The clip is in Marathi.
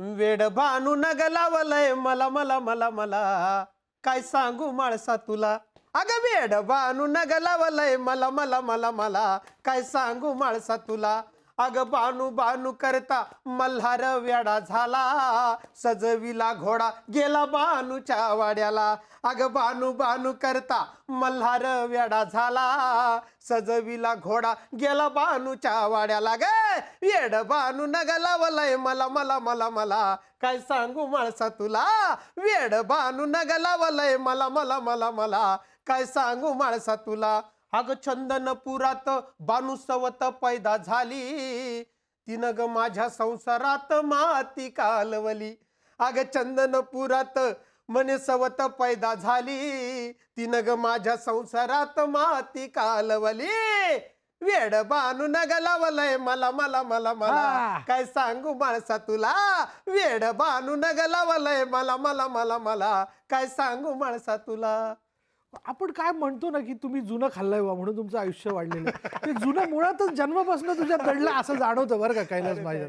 वेड भानू नग लावलंय मला मला मला मला. काय सांगू माळसा तुला? अगं वेड भानू नग लावलंय मला मला मला मला. काय सांगू माळसा तुला? अगं बानू बानू करता मल्हार वेडा झाला. सजविला घोडा गेला बानूच्या वाड्याला. अगं बानू बानू करता मल्हार वेडा झाला. सजविला घोडा गेला बानूच्या वाड्याला. ग येड बानू नग लावलाय मला मला मला मला. काय सांगू माणसा तुला? वेड बानू नग लावलाय मला मला मला मला. काय सांगू माणसा तुला? अग चंदनपुरात बानू सवत पैदा झाली. तिनं ग माझ्या संसारात माती कालवली. अग चंदनपुरात म्हणे सवत पैदा झाली. तिनं ग माझ्या संसारात माती कालवली. वेड बानू नग लावलंय मला मला मला मला. काय सांगू माणसा तुला? वेड बानू नग लावलंय मला मला मला मला. काय सांगू माणसा तुला? आपण काय म्हणतो ना की तुम्ही जुनं खाल्लंय बा म्हणून तुमचं आयुष्य वाढलेलं. ते जुनं मुळातच जन्मापासून तुझ्या दडलं असं जाणवतं बरं का कैलास माझ्या